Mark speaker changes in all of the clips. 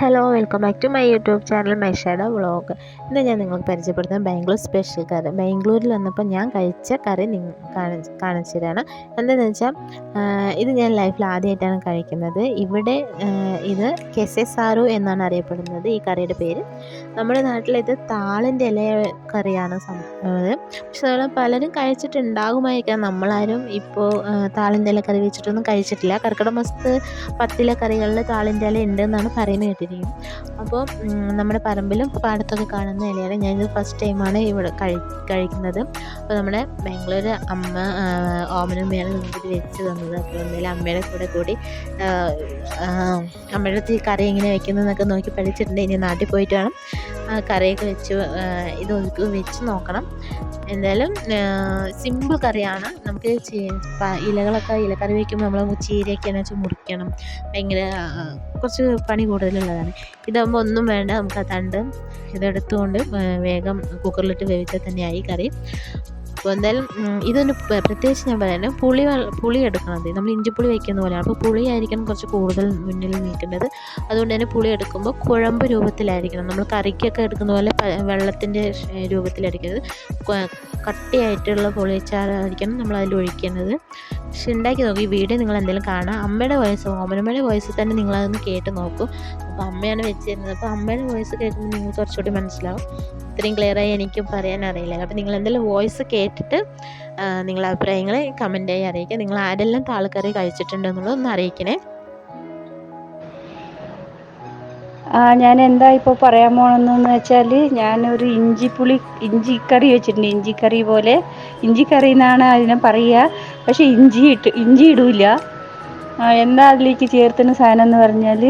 Speaker 1: Hello welcome back to my YouTube channel മൈഷയുടെ vlog. ഇന്ന് ഞാൻ നിങ്ങൾക്ക് പരിചയപ്പെടുത്തുന്നത് ബാംഗ്ലൂർ സ്പെഷ്യൽ കറി ബാംഗ്ലൂരിൽ വന്നപ്പോൾ ഞാൻ കഴിച്ച കറി നിങ്ങൾ കാണിച്ച് തരാണ് എന്താണെന്ന് വെച്ചാൽ ഇത് ഞാൻ ലൈഫിൽ ആദ്യമായിട്ടാണ് കഴിക്കുന്നത്. ഇവിടെ ഇത് കെസെ സാറു എന്നാണ് അറിയപ്പെടുന്നത് ഈ കറിയുടെ പേര്. നമ്മുടെ നാട്ടിൽ ഇത് താളിന്റെ ഇല കറിയാണ് പക്ഷെ നമ്മൾ പലരും കഴിച്ചിട്ടുണ്ടാകുമായിരിക്കാം. നമ്മളാരും ഇപ്പോൾ താളിന്റെ ഇല കറി വെച്ചിട്ടൊന്നും കഴിച്ചിട്ടില്ല. കർക്കിടക മാസത്ത് പത്തില കറികളിൽ താളിന്റെ ഇല ഉണ്ട് എന്നാണ് പറയുന്നത് കേട്ടിരിക്കും അപ്പോൾ നമ്മുടെ പറമ്പിലും പാടത്തൊക്കെ കാണുന്ന ഇലയാണ് ഞാനിത് ഫസ്റ്റ് ടൈമാണ് ഇവിടെ കഴി കഴിക്കുന്നത്. അപ്പോൾ നമ്മുടെ ബാംഗ്ലൂർ അമ്മ ഓമനമ്മയാണ് നമുക്കിത് വെച്ച് തന്നത്. അപ്പോൾ എന്തായാലും അമ്മയുടെ കൂടെ കൂടി അമ്മയുടെ അടുത്ത് ഈ കറി എങ്ങനെ വെക്കുന്നതെന്നൊക്കെ നോക്കി പഠിച്ചിട്ടുണ്ട്. ഇനി നാട്ടിൽ പോയിട്ട് വേണം കറിയൊക്കെ വെച്ച് ഇത് വെച്ച് നോക്കണം. എന്തായാലും സിമ്പിൾ കറിയാണ്. നമുക്ക് ഇലകളൊക്കെ ഇലക്കറി വയ്ക്കുമ്പോൾ നമ്മൾ ചീരയൊക്കെ വെച്ചാൽ മുറിക്കണം. ഭയങ്കര കുറച്ച് പണി കൂടുതലുള്ളതാണ്. ഇതാകുമ്പോൾ ഒന്നും വേണ്ട നമുക്ക് ആ തണ്ട് ഇതെടുത്തുകൊണ്ട് വേഗം കുക്കറിലിട്ട് വേവിച്ചാൽ തന്നെയായി കറി. അപ്പോൾ എന്തായാലും ഇതൊന്ന് പ്രത്യേകിച്ച് ഞാൻ പറയുന്നത് പുളി പുളി എടുക്കണം നമ്മൾ ഇഞ്ചിപ്പുളി വയ്ക്കുന്ന പോലെയാണ്. അപ്പോൾ പുളി ആയിരിക്കണം കുറച്ച് കൂടുതൽ മുന്നിൽ നിൽക്കേണ്ടത്. അതുകൊണ്ട് തന്നെ പുളി എടുക്കുമ്പോൾ കുഴമ്പ് രൂപത്തിലായിരിക്കണം. നമ്മൾ കറിക്കൊക്കെ എടുക്കുന്ന പോലെ വെള്ളത്തിന്റെ രൂപത്തിലായിരിക്കുന്നത് കട്ടിയായിട്ടുള്ള പുളിച്ചാറായിരിക്കണം നമ്മൾ അതിൽ ഒഴിക്കുന്നത് പക്ഷെ ഉണ്ടാക്കി നോക്കി. വീഡിയോ നിങ്ങൾ എന്തെങ്കിലും കാണാം. അമ്മയുടെ വോയിസ് ഓമനമ്മയുടെ വോയിസ് തന്നെ നിങ്ങളതൊന്ന് കേട്ട് നോക്കും. അപ്പോൾ അമ്മയാണ് വെച്ചിരുന്നത്. അപ്പോൾ അമ്മയുടെ വോയിസ് കേൾക്കുമ്പോൾ നിങ്ങൾക്ക് കുറച്ചുകൂടി മനസ്സിലാവും. ഇത്രയും ക്ലിയറായി എനിക്കും പറയാൻ അറിയില്ല. അപ്പോൾ നിങ്ങൾ എന്തെങ്കിലും വോയിസ് കേട്ടിട്ട് നിങ്ങളുടെ അഭിപ്രായങ്ങൾ കമന്റായി അറിയിക്കുക. നിങ്ങൾ ആരെല്ലാം താളക്കറി കഴിച്ചിട്ടുണ്ടെന്നുള്ളത് ഒന്ന് അറിയിക്കണേ.
Speaker 2: ഞാൻ എന്താ ഇപ്പോൾ പറയാൻ പോണെന്ന് വെച്ചാൽ ഞാനൊരു ഇഞ്ചിപ്പുളി ഇഞ്ചിക്കറി വെച്ചിട്ടുണ്ട് ഇഞ്ചിക്കറി പോലെ. ഇഞ്ചിക്കറി എന്നാണ് അതിനെ പറയുക പക്ഷേ ഇഞ്ചി ഇട്ട് ഇഞ്ചി ഇടില്ല എന്താ അതിലേക്ക് ചേർത്തുന്ന സാധനം എന്ന് പറഞ്ഞാൽ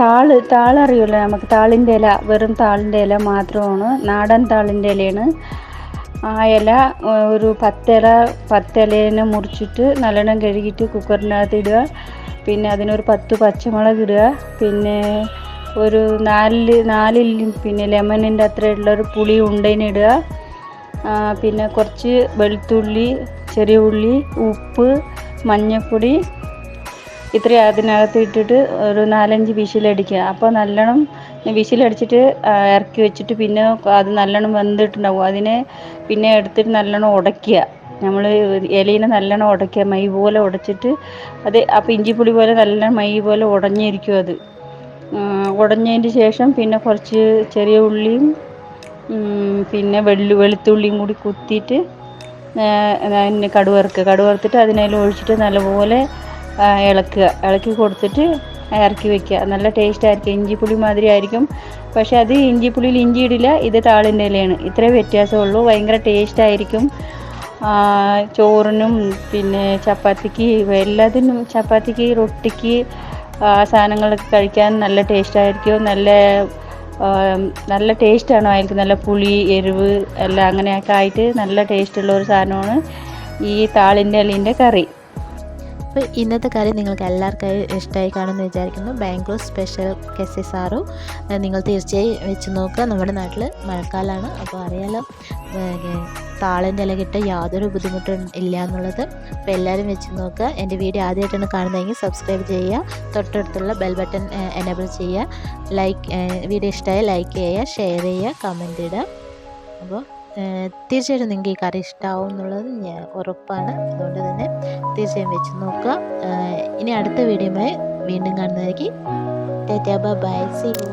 Speaker 2: താൾ താളറിയുമല്ലോ നമുക്ക്? താളിന്റെ ഇല വെറും താളിന്റെ ഇല മാത്രമാണ്. നാടൻ താളിന്റെ ഇലയാണ്. ആ ഇല ഒരു പത്തില പത്തിലേനെ മുറിച്ചിട്ട് നല്ലോണം കഴുകിയിട്ട് കുക്കറിനകത്ത് ഇടുക. പിന്നെ അതിനൊരു പത്ത് പച്ചമുളക് ഇടുക. പിന്നെ ഒരു നാല് നാലിൽ പിന്നെ ലെമണിന്റെ അത്രയുള്ളൊരു പുളി ഉണ്ടേനിടുക പിന്നെ കുറച്ച് വെളുത്തുള്ളി ചെറിയ ഉള്ളി ഉപ്പ് മഞ്ഞൾപ്പൊടി ഇത്രയും അതിനകത്ത് ഇട്ടിട്ട് ഒരു നാലഞ്ച് വിസിലടിക്കുക അപ്പോൾ നല്ലോണം വിസിലടിച്ചിട്ട് ഇറക്കി വെച്ചിട്ട് പിന്നെ അത് നല്ലോണം വെന്തിട്ടുണ്ടാവും. അതിനെ പിന്നെ എടുത്തിട്ട് നല്ലോണം ഉടയ്ക്കുക. നമ്മൾ ഇലയിനെ നല്ലോണം ഉടയ്ക്കുക. മൈ പോലെ ഉടച്ചിട്ട് അത് അപ്പോൾ ഇഞ്ചിപ്പുളി പോലെ നല്ല മൈ പോലെ ഉടഞ്ഞിരിക്കും അത്. ഉടഞ്ഞതിന് ശേഷം പിന്നെ കുറച്ച് ചെറിയ ഉള്ളിയും പിന്നെ വെള്ളി വെളുത്തുള്ളിയും കൂടി കുത്തിയിട്ട് കടുവറുക്കുക. കടുവറുത്തിട്ട് അതിനെല്ലാം ഒഴിച്ചിട്ട് നല്ലപോലെ ഇളക്കുക ഇളക്കി. കൊടുത്തിട്ട് ഇറക്കി വെക്കുക. നല്ല ടേസ്റ്റ് ആയിരിക്കും. ഇഞ്ചിപ്പുളി മാതിരി ആയിരിക്കും. പക്ഷേ അത് ഇഞ്ചിപ്പുളിയിൽ ഇഞ്ചി ഇടില്ല ഇത് താളിന്റെ ഇലയാണ്. ഇത്രേ വ്യത്യാസമുള്ളൂ. ഭയങ്കര ടേസ്റ്റ് ആയിരിക്കും. ചോറിനും പിന്നെ ചപ്പാത്തിക്ക് എല്ലാത്തിനും ചപ്പാത്തിക്ക് റൊട്ടിക്ക് സാധനങ്ങളൊക്കെ കഴിക്കാൻ നല്ല ടേസ്റ്റ് ആയിരിക്കും. നല്ല നല്ല ടേസ്റ്റാണ് ആയിരിക്കും. നല്ല പുളി എരിവ് എല്ലാം അങ്ങനെയൊക്കെ ആയിട്ട് നല്ല ടേസ്റ്റുള്ള ഒരു സാധനമാണ് ഈ താളിന്റെ ഇലേന്റെ കറി.
Speaker 1: അപ്പോൾ ഇന്നത്തെ കാര്യം നിങ്ങൾക്ക് എല്ലാവർക്കും ഇഷ്ടമായി കാണുമെന്ന് വിചാരിക്കുന്നു. ബാംഗ്ലൂർ സ്പെഷ്യൽ കെസിസാറു. നിങ്ങൾ തീർച്ചയായും വെച്ച് നോക്കുക. നമ്മുടെ നാട്ടിൽ മഴക്കാലമാണ്. അപ്പോൾ അറിയാലോ താളിന്റെ ഇല കിട്ട യാതൊരു ബുദ്ധിമുട്ടും ഇല്ല എന്നുള്ളത്. അപ്പോൾ എല്ലാവരും വെച്ച് നോക്കുക. എന്റെ വീഡിയോ ആദ്യമായിട്ടാണ് കാണുന്നതെങ്കിൽ സബ്സ്ക്രൈബ് ചെയ്യുക. തൊട്ടടുത്തുള്ള ബെൽ ബട്ടൺ എനേബിൾ ചെയ്യുക. ലൈക്ക് വീഡിയോ ഇഷ്ടമായി ലൈക്ക് ചെയ്യുക ഷെയർ ചെയ്യുക കമന്റ് ഇടുക. അപ്പോൾ തീർച്ചയായിട്ടും നിങ്ങൾക്ക് ഈ കറി ഇഷ്ടമാവും എന്നുള്ളത് ഞാൻ ഉറപ്പാണ്. അതുകൊണ്ട് തന്നെ തീർച്ചയായും വെച്ച് നോക്കുക. ഇനി അടുത്ത വീഡിയോയുമായി വീണ്ടും കാണുന്നതായിരിക്കും. Tata bye see you